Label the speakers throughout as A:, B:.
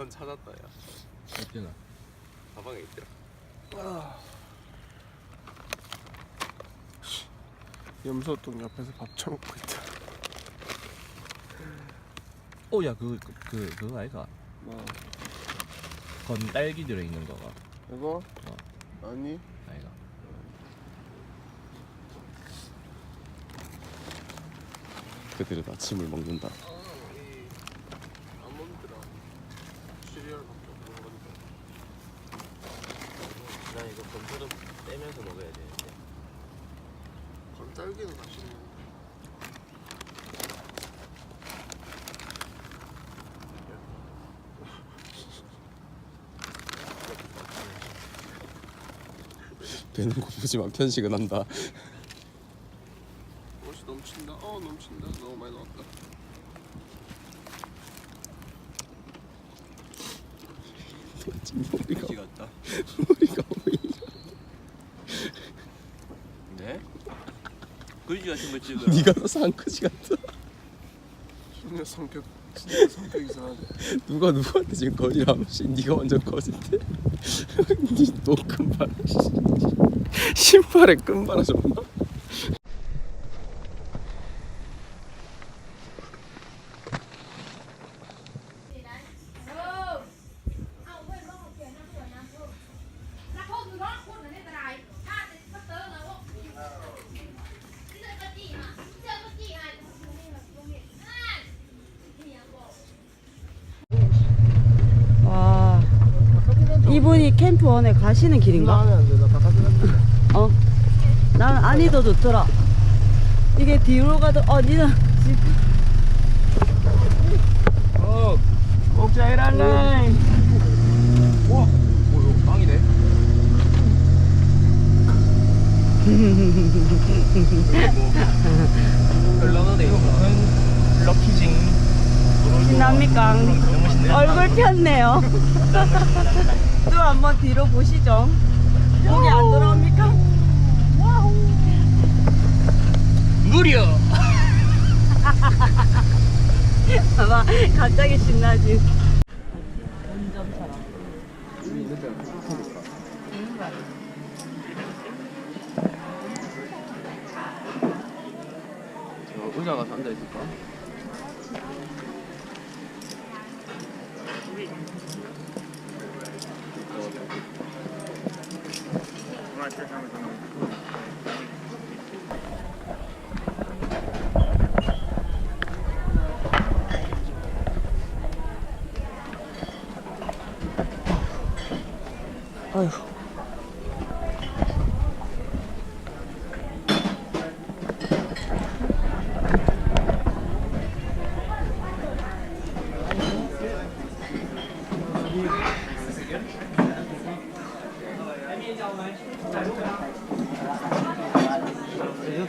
A: 기선 찾았다 야.
B: 어쩌나.
A: 가방에 있더라
C: 염소똥 옆에서 밥 처먹고 있다.
B: 오야 그, 그, 그 그거 아이가?
C: 뭐?
B: 건 딸기 들어있는 거가.
C: 이거? 아니?
B: 아이가.
A: 그들은 아침을 먹는다
C: 아몬드랑 시리얼밖에 없는 건데.
B: 나 이거 건포 좀 떼면서 먹어야 되는데
C: 건 딸기는 맛있네.
A: 고프지만 편식은 한다
C: 옷이 넘친다. 어 넘친다. 너무 많이 나왔다.
A: 머리가
B: 같다
A: 머리가 보이냐
B: 네? 그지 같은 거 찍어
A: 네가 더 산크지 같다
C: 진짜 성격 진짜 성격.
A: 누가 누구한테 지금 한 번씩 네가 완전 거짓대 니너 끈발 신발에.
D: 와 이분이 캠프원에 가시는 길인가? 어. 난 안이 더 좋더라. 이게 뒤로 가도 어 니는 지금
C: 옥자이랄래.
A: 뭐 이거 빵이네
B: 런던에 이거 무슨 럭키징
D: 신납니까? 얼굴 폈네요. 또 한번 뒤로 보시죠. 목이 안 돌아옵니까?
B: 무려
D: 봐봐 갑자기 신나지.
A: 저 의자 가서 앉아있을까?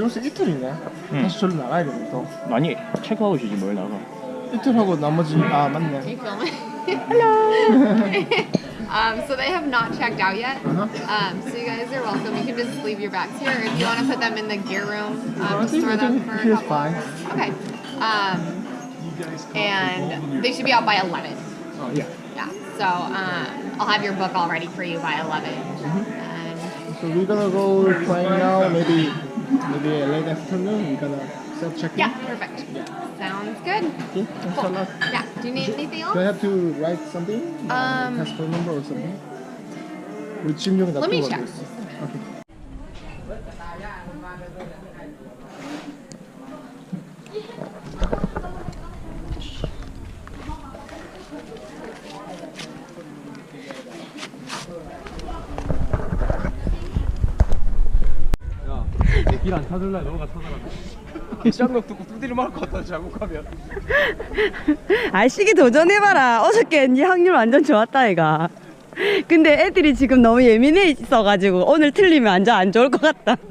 C: 트 나오면 우리 혹시 이틀이네. 다시 절로 나가야 되네 또.
E: 아니 체크아웃이지 뭘 나가
C: 이틀 하고 나머지 아 맞네.
F: Are you filming? Hello. um, so they have not checked out yet.
C: Uh-huh.
F: Um, so you guys are welcome. You can just leave your bags here. If you want to put them in the gear room,
C: I
F: um, just
C: think
F: throw
C: I
F: them
C: think
F: for a
C: here's
F: couple.
C: fine.
F: Okay. Um, and they should be out by 11.
C: Oh yeah.
F: Yeah. So um, I'll have your book all ready for you by 11.
C: Mm-hmm.
F: And
C: So we're gonna go flying now. Maybe Maybe late afternoon, we gonna self check.
F: Yeah, perfect. Yeah. Sounds good.
C: Okay, cool.
F: Yeah. Do you need anything else?
C: Do I have to write something?
F: Um,
C: passport number or something? With Jim Young,
F: Let me check.
C: Okay.
E: 길안 찾을래 너가 찾아라
A: 시장력 듣고 두드려 맞을 것 같아 자국하면.
D: 아 시기 도전해봐라. 어저께 니 확률 완전 좋았다 이가. 근데 애들이 지금 너무 예민해 있어가지고 오늘 틀리면 완전 안 좋을 것 같다.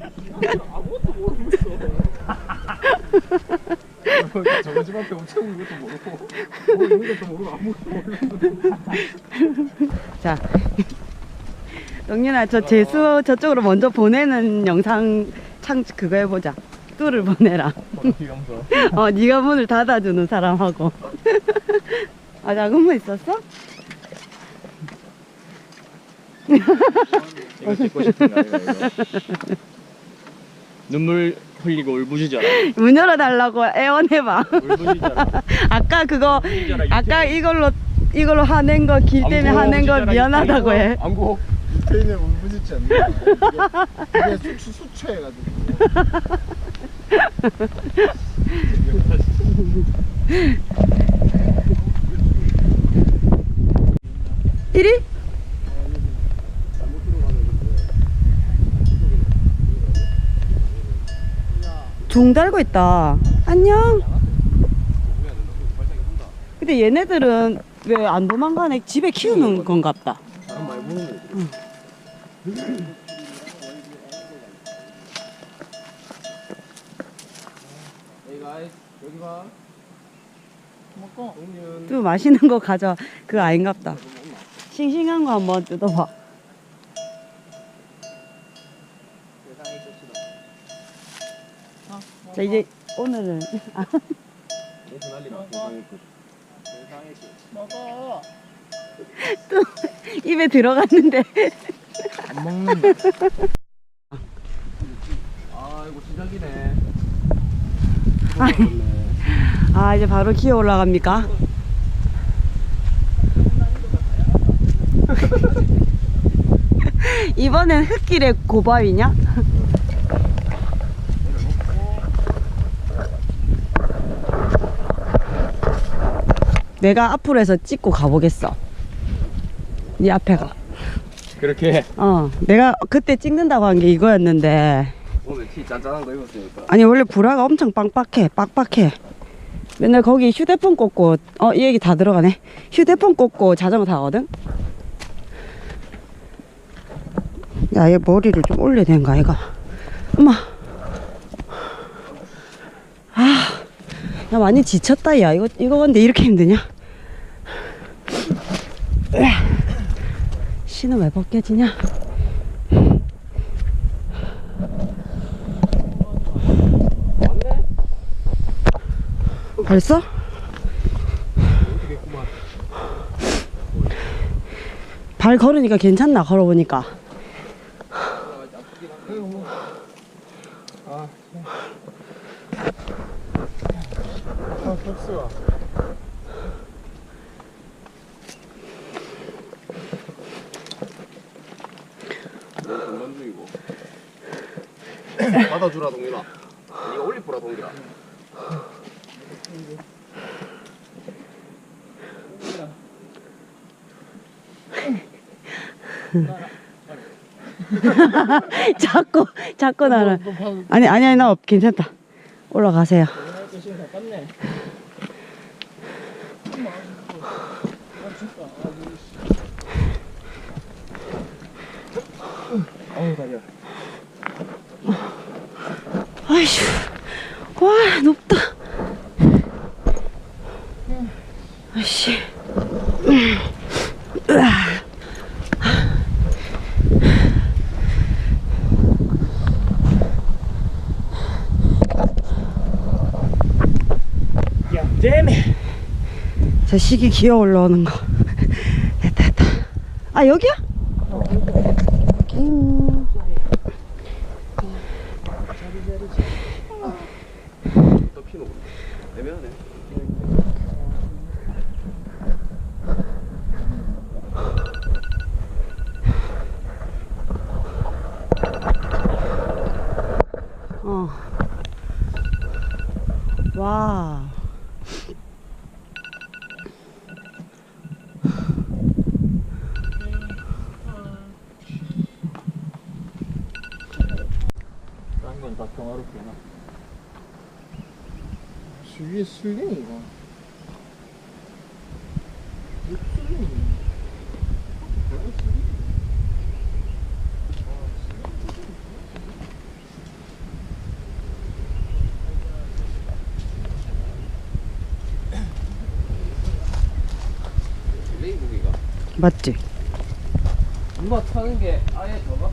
A: 저거 집 앞에 엄청 있는 것도 모르고. 뭐 있는 것도 모르고 아무것도 모르고.
D: 자 동윤아 저 재수 저쪽으로 먼저 보내는 영상 창 그거 해보자. 뚜를 보내라. 어 네가 문을 닫아주는 사람하고. 아 작은 문 있었어?
G: 이거 찍고 싶은 거? 눈물 흘리고 울부짖어라.
D: 문 열어달라고 애원해봐.
G: 울부짖어라.
D: 아까 그거 아까 이걸로 이걸로 화낸 거 길 때문에 화낸 거 미안하다고 해.
A: 안고
H: 유태인은 울부짖지 않는다. 이게, 수치 수치해가지고.
D: 이리? 종 달고 있다. 안녕. 근데 얘네들은 왜 안 도망가네? 집에 키우는 건갑다.
A: 여기
D: 봐또 맛있는 거 가져. 그거 아닌갑다. 싱싱한 거 한번 뜯어봐. 자 이제 오늘은 아, 또 입에 들어갔는데
A: 안 먹는다 아 이거 시작이네
D: 아이 제 바로 기어 올라갑니까? 이번엔 흙길의 고바위냐? 내가 앞으로 해서 찍고 가보겠어. 이 앞에 가.
A: 그렇게
D: 어, 내가 그때 찍는다고 한 게 이거였는데
A: 오늘 티 짠짠한 거 입었으니까
D: 아니 원래 브라가 엄청 빵빡해 빡빡해 맨날 거기 휴대폰 꽂고 어 이 얘기 다 들어가네. 휴대폰 꽂고 자전거 타거든 야 얘 머리를 좀 올려야 되는 거 아이가? 엄마. 아나 많이 지쳤다 야. 이거 이거 근데 이렇게 힘드냐. 신은 왜 벗겨지냐 벌써? 발 걸으니까 괜찮나 걸어보니까?
H: 아,
A: 받아주라 동민아. 니가 올리보라 동기라
D: 자꾸 자꾸 나를. 아니 아니 아니 나 없- 괜찮다. 올라가세요.
A: 다리야
D: 아이씨 와 높다. 아이씨 으아.
G: 야 땜에
D: 저 시기 기어 올라오는 거 됐다 됐다 아 여기야? 어. 와.
G: 딴건다 평화롭게
H: 슬링이가.
A: 레이 무기가
D: 맞지?
A: 누가 타는 게 아예 저가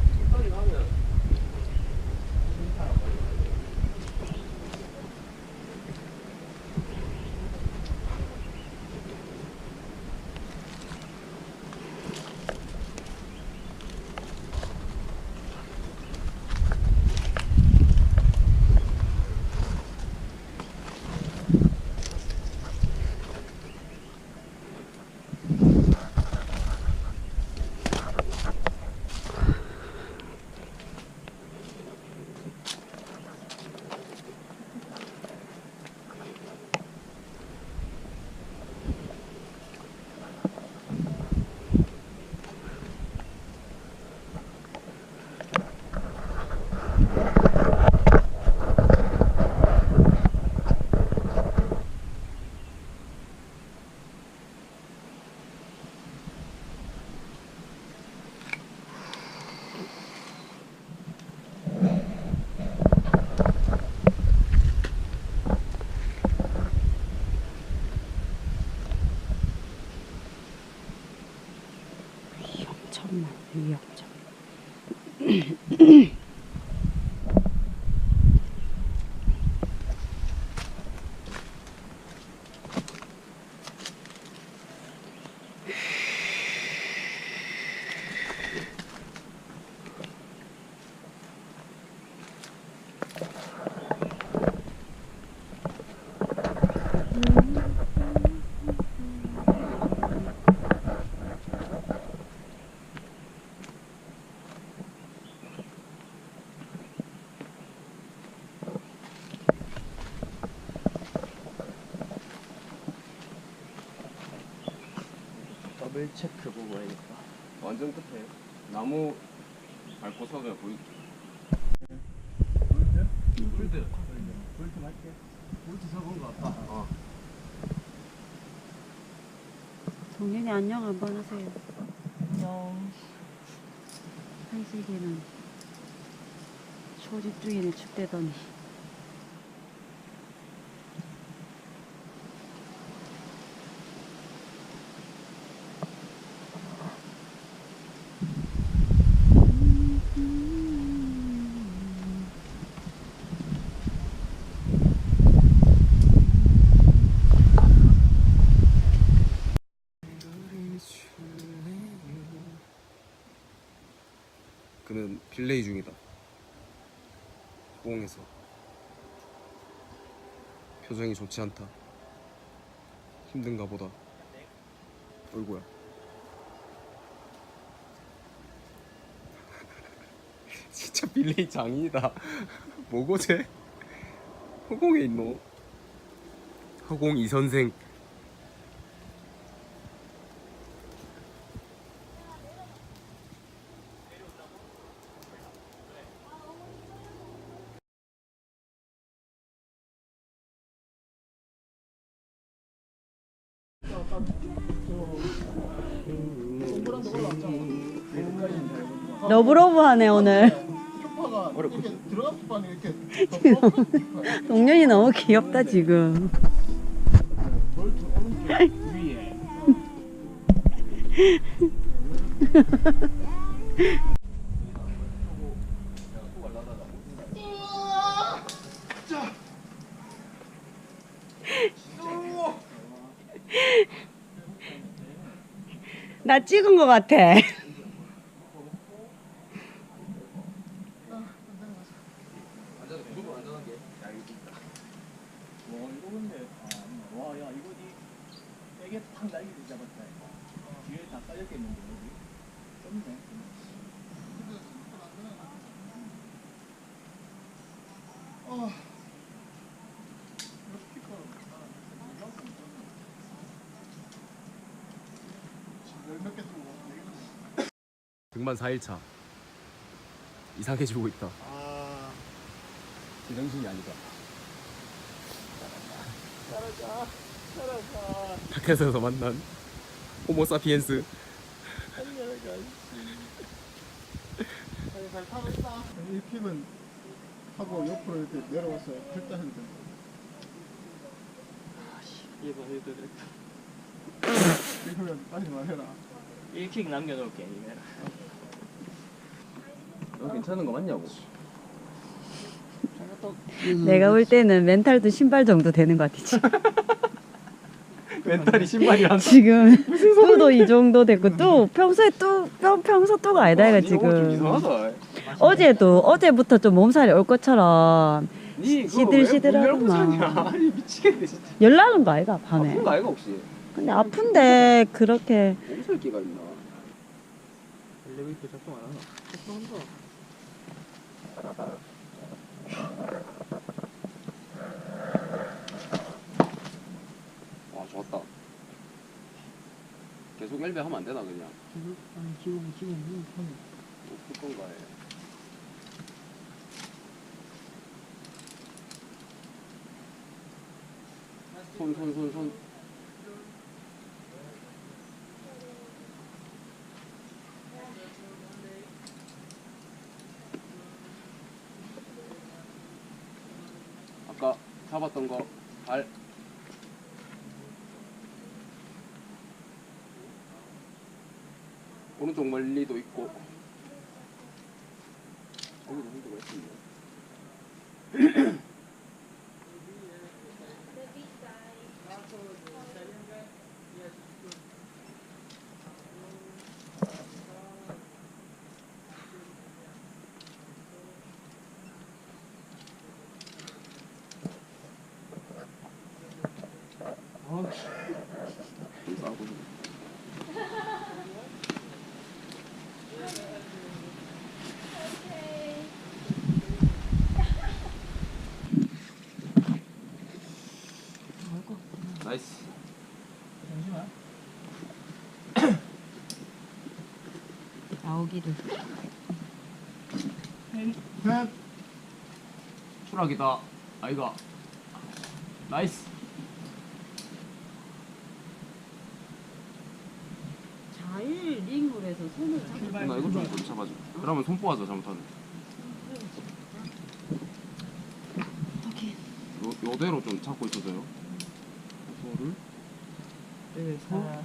G: 더블 체크 보고 와야겠다.
A: 완전 끝에 나무 밟고 서면 보이
D: 동현이 안녕 한번 하세요. 안녕. 한식이는 초집중이네 춥대더니.
A: 그는 빌레이 중이다 호응해서 표정이 좋지 않다. 힘든가 보다. 어이구야 진짜 빌레이 장인이다. 뭐고 쟤? 허공에 있노? 허공 이 선생
D: 러브러브하네 오늘. 동현이 너무 귀엽다 지금. 나 찍은 것 같아.
G: 날개를 잡았다. 뒤에 다 깔렸겠는데 여기. 떴네.
H: 열몇개 들고
A: 등반 4일차 이상해지고 있다
H: 아
A: 제정신이 아니다 밖에서 만난 호모사피엔스
H: 잘 타겠다. 이 픽은 하고 옆으로 이렇게 내려와서 펼다 해도 된다.
G: 얘도 해도 돼.
H: 이러면 빨리 말해라.
G: 1킥 남겨놓을게 이메라.
A: 너 괜찮은 거 맞냐고
D: 내가 볼 때는 멘탈도 신발 정도 되는 것 같지.
A: 멘탈이 신발이란
D: 지금 뚜도 이 정도 됐고 또 평소에 또 평, 평소 뚜가 아니다 이가
A: 좀
D: 지금.
A: 이상하다
D: 어제도 어제부터 좀 몸살이 올 것처럼 시들시들하구만.
A: 아니 미치겠네 진짜
D: 열나는 거 아이가 밤에.
A: 아픈 거 아이가 혹시
D: 근데 아픈데 그렇게
A: 몸살기가 있나
G: 엘리베이터 작동 안 하나? 작동한다.
A: 와 좋았다 계속 엘베 하면 안 되나 그냥
H: 아니 지금 지금 눈 편해.
A: 어떨 건가에 손손손손 잡았던 거 발. 오른쪽 멀리도 있고. 여기도 힘들고 했습니다. 좀 싸고 싶네. 나이스.
G: 잠시만.
D: 나오기를.
H: 셋.
A: 추락이다. 아이가. 나이스.
D: 자일
A: 나 이거 좀좀 잡아줘. 그러면 손 뽑아줘 잘못하면. 요 요대로 좀 잡고 있어줘요. 소를 빼서
G: 아,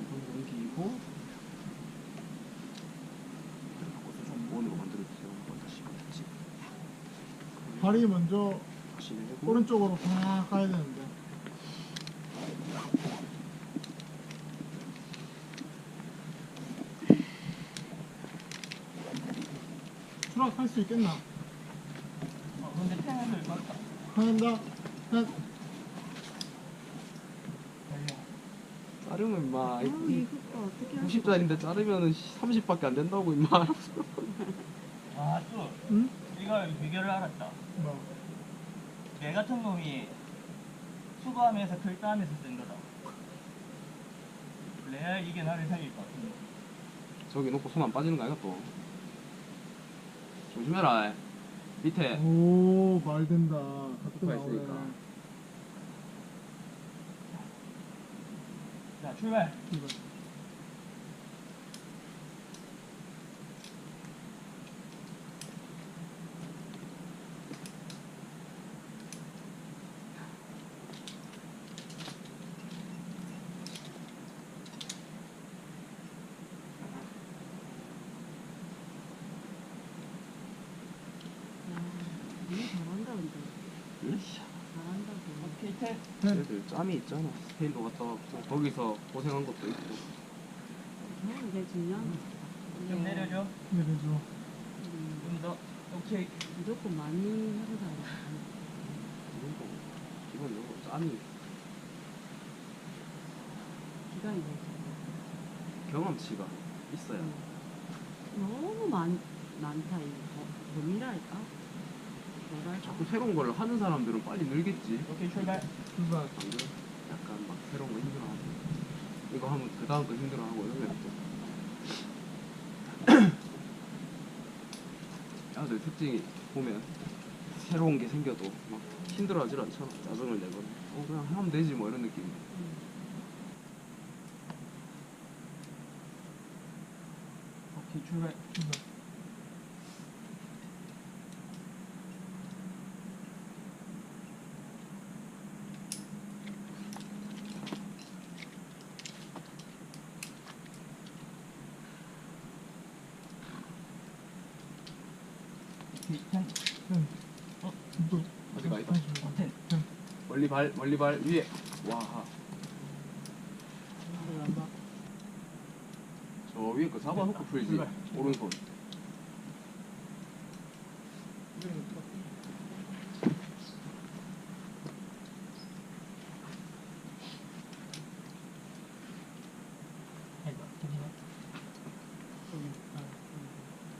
A: 이걸 넘기고 바꿔서 좀 원으로 만들어주세요. 한번 다시 다시
H: 발이 먼저
A: 다시 내고
H: 오른쪽으로 다 가야 되는데. 할 수 있겠나?
G: 어, 근데 펜을 맞다.
H: 한다. 셋.
A: 자르면 임마
D: 이거 어떻게
A: 90짜리인데 자르면은 30밖에 안 된다고 임마.
G: 아, 또
H: 응?
G: 이거 비결을 알았다.
H: 뭐.
G: 내 같은 놈이 수거하면서 글따하면서 쓴 거다. 레알 이게 나를 살릴 것 같은데.
A: 저기 놓고 손 안 빠지는 거 아이가 또. 조심해라. 밑에
H: 오, 말 된다. 나오네.
A: 있으니까.
G: 자, 출발.
H: 이거.
D: 잘한다 근데.
A: 응?
D: 잘한다고.
G: 오케이, 텔.
A: 애들 짬이 있잖아. 스페인도 갔다 왔고 거기서 고생한 것도 있고.
D: 저는 게 중요한 거.
G: 좀 내려줘.
H: 내려줘.
G: 좀 더. 오케이.
D: 무조건 많이 하고 살아.
A: 그리고 기본적으로 짬이
D: 기간이 되지.
A: 경험치가 있어야.
D: 너무 많 많다 이거. 범위랄까?
A: 자꾸 새로운 걸 하는 사람들은 빨리 늘겠지.
G: 오케이, 출발.
H: 출발.
A: 약간 막 새로운 거 힘들어하고 이거 하면 그 다음 거 힘들어하고 이러면 또 야들 특징이 보면 새로운 게 생겨도 막 힘들어하질 않잖아. 짜증을 내거나. 어 그냥 하면 되지 뭐 이런 느낌.
G: 오케이 출발.
A: 어디 멀리 발 멀리 발 위에. 와. 저 위에 거 잡아놓고 풀지. 오른손.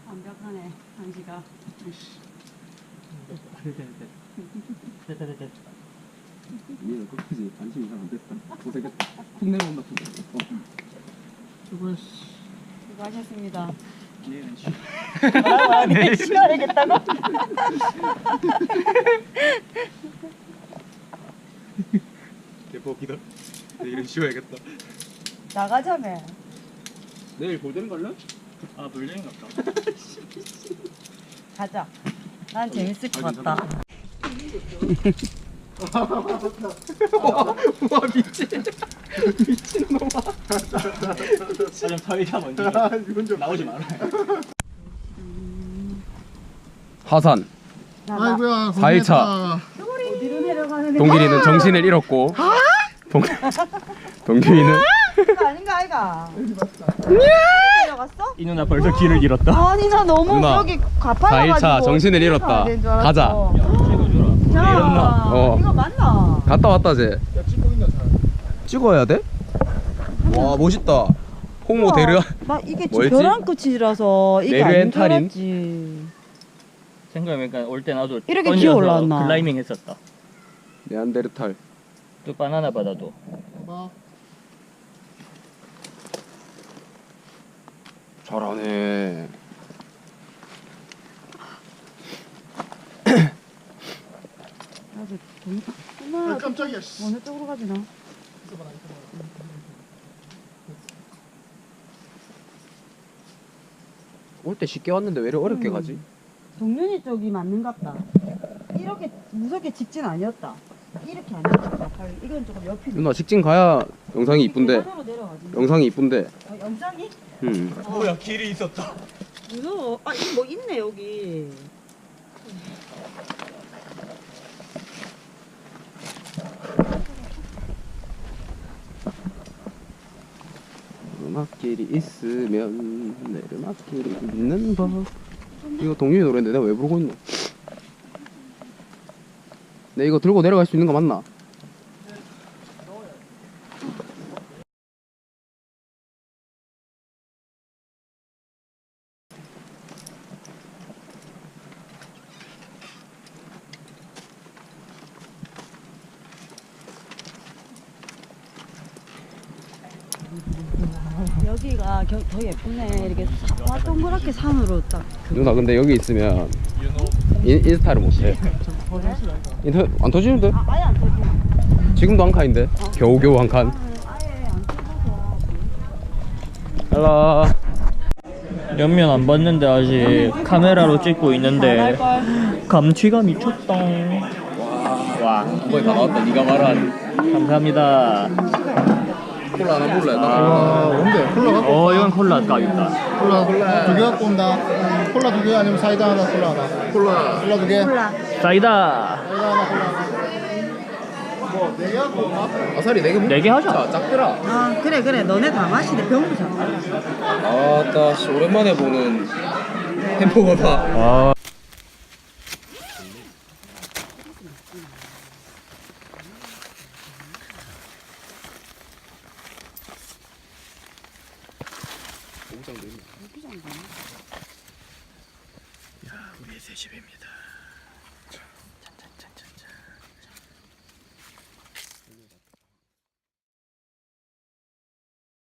D: 완벽하네 한시가
A: 위에는 끝이지. 관심이 잘 안 됐다. 고생했다. 훅 내려온다. 훅. 어.
H: 수고했어.
D: 수고하셨습니다
G: 얘는 쉬.
D: 네 쉬어야겠다고?
A: 대박이다. 내일은 쉬어야겠다.
D: 나가자며
A: 내일 골든 갈래?
G: 아 물냉이 같다.
D: 가자 난 재밌을 것
A: 아,
D: 같다
A: 와 미친.
G: 사장 사회자 먼저.
H: 이건 좀
G: 나오지 마라.
A: 하산.
H: 아이고야.
A: 4일차.
D: 어디로 내려가는
A: 동길이는 정신을 잃었고. 동 동길이는
D: 거 아닌가 아이가 내려갔어?
G: 이 누나 벌써 길을 잃었다.
D: 아니 나 너무
A: 누나,
D: 여기 가파라가지고
A: 4일차 정신을 잃었다. 가자.
D: 자
A: 어.
D: 이거 맞나?
A: 갔다 왔다 쟤.
H: 야 찍고 있나 잘.
A: 찍어야 돼? 와 멋있다. 홍모 데르
D: 막 이게
A: 뭐였지?
D: 벼랑 끝이라서 이게 아닌 줄
A: 네르엔탈인?
D: 알았지
G: 생각해보니까 올 때 나도
D: 이렇게
G: 던져서
D: 기어 올라왔나?
G: 클라이밍 했었다.
A: 네안데르탈.
G: 또 바나나 바다도.
H: 봐.
A: 잘하네.
D: 돈
H: 아,
D: 엄마
H: 깜짝이야. 씨.
D: 어느 쪽으로 가지 나?
H: 있어봐라, 있어봐라.
A: 올 때 쉽게 왔는데 왜 이렇게 어렵게
D: 음.
A: 가지?
D: 동윤이 쪽이 맞는갑다 이렇게 무섭게 직진 아니었다 이렇게 아니었다 이건 조금 옆이
A: 누나 직진 가야 영상이 이쁜데.
D: 내려가지
A: 영상이 이쁜데.
D: 어, 영상이?
A: 음.
G: 뭐야 길이 있었다.
D: 무서워 아 이거 뭐 있네 여기
A: 음악길이 있으면 내리막길이 있는 법. 이거 동윤이 노래인데 내가 왜 부르고 있노? 내 이거 들고 내려갈 수 있는 거 맞나?
D: 여기가 겨, 더 예쁘네 이렇게 사, 와 동그랗게 산으로 딱 그,
A: 누나 근데 여기 있으면 인, 인스타를 못해. 인터 안 터지는데?
D: 아, 아예 안 터지네
A: 지금도 한 칸인데? 겨우겨우 한 칸.
D: 아, 아예 안 터져서
A: 헬로.
G: 옆면 안 봤는데 아직 카메라로 찍고 있는데 감취가 미쳤다. 와,
A: 거의 다 나왔다. 네가 말한.
G: 감사합니다.
A: 콜라. 나.
H: 아, 뭔데? 콜라 갖고
G: 어? 이건 콜라 값이다.
H: 콜라 콜라 두 개 갖고 온다. 콜라 두 개 아니면 사이다 하나 콜라 하나. 콜라 콜라 두 개.
D: 몰라
G: 사이다.
H: 사이다 하나 콜라 하나. 뭐네 개 갖고 올까?
A: 아사리 네개
G: 네개 하자.
A: 자, 작더라.
D: 아 그래 그래 너네 다 마시네 병부 잡아
A: 아따 씨 오랜만에 보는 햄버거다.
G: 아,